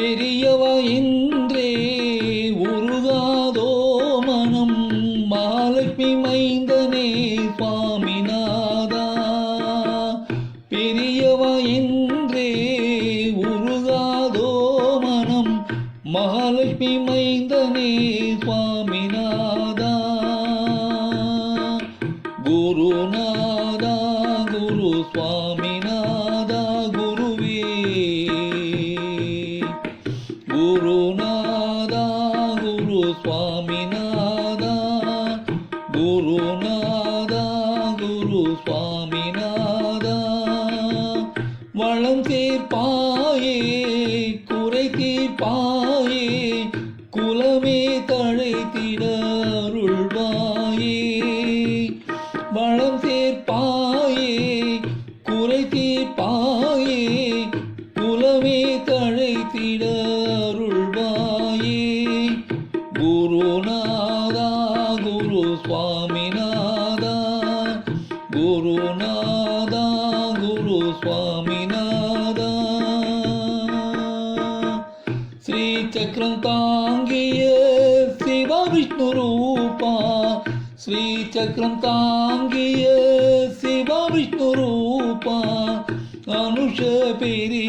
பெரியவ இன்றே உருகாதோ மனம். மகாலட்சுமி மைந்தனே சுவாமிநாதா. பெரியவ இன்றே உருகாதோ மனம். மகாலட்சுமி மைந்தனே சுவாமிநாதா. குருநாதா குரு சுவாமிநாதா. குருநாதா குரு சுவாமிநாதா குருநாதா. குரு சுவாமிநாதா வளம் தீர்ப்பாயே குறை தீர்ப்பாயே குலமே தழைத்திட அருள்வாயே குருநாதா குரு சுவாமிநாதா. ஸ்ரீ சக்கரம் தாங்கிய சிவ விஷ்ணு ரூபா. ஸ்ரீ சக்கரம் தாங்கிய சிவ விஷ்ணு ரூபா. அனுஷ பெரியவா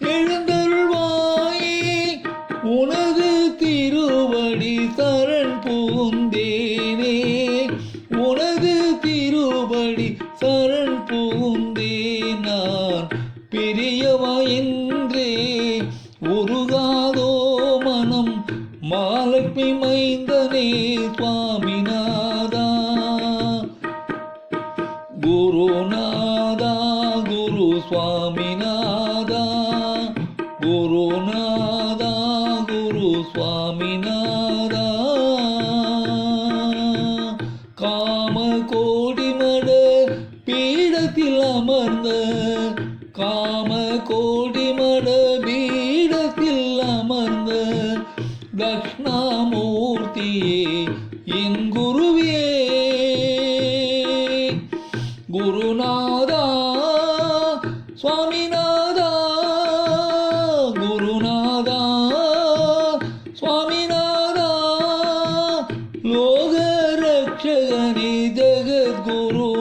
எழுந்தருள்வாயே உனது திருவடி சரண் பூந்தேனே. உனது திருவடி சரண் பூந்தேன் நான் பெரியவா உருகாதோ மனம் மாலப்பி மைந்தனே சுவாமிநாதா. குருநாதா குரு சுவாமி மூர்த்தியே என் குருவே குருநாதா சுவாமிநாதா குருநாதா சுவாமிநாதா லோக ரட்சகனே ஜெகத்குருநாதா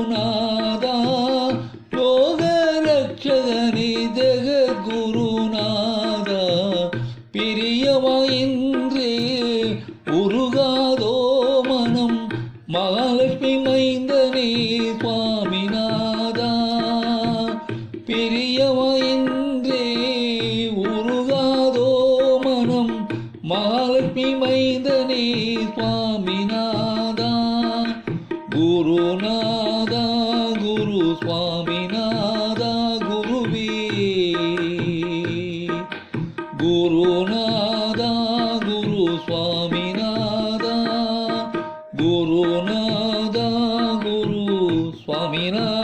பிணைந்த நீ சுவாமிநாதா பெரியவா உருகாதோ மனம். மகாலட்சுமி நீ சுவாமிநாதா குருநாதா குரு சுவாமிநாதா குருவே. குருநாதா غير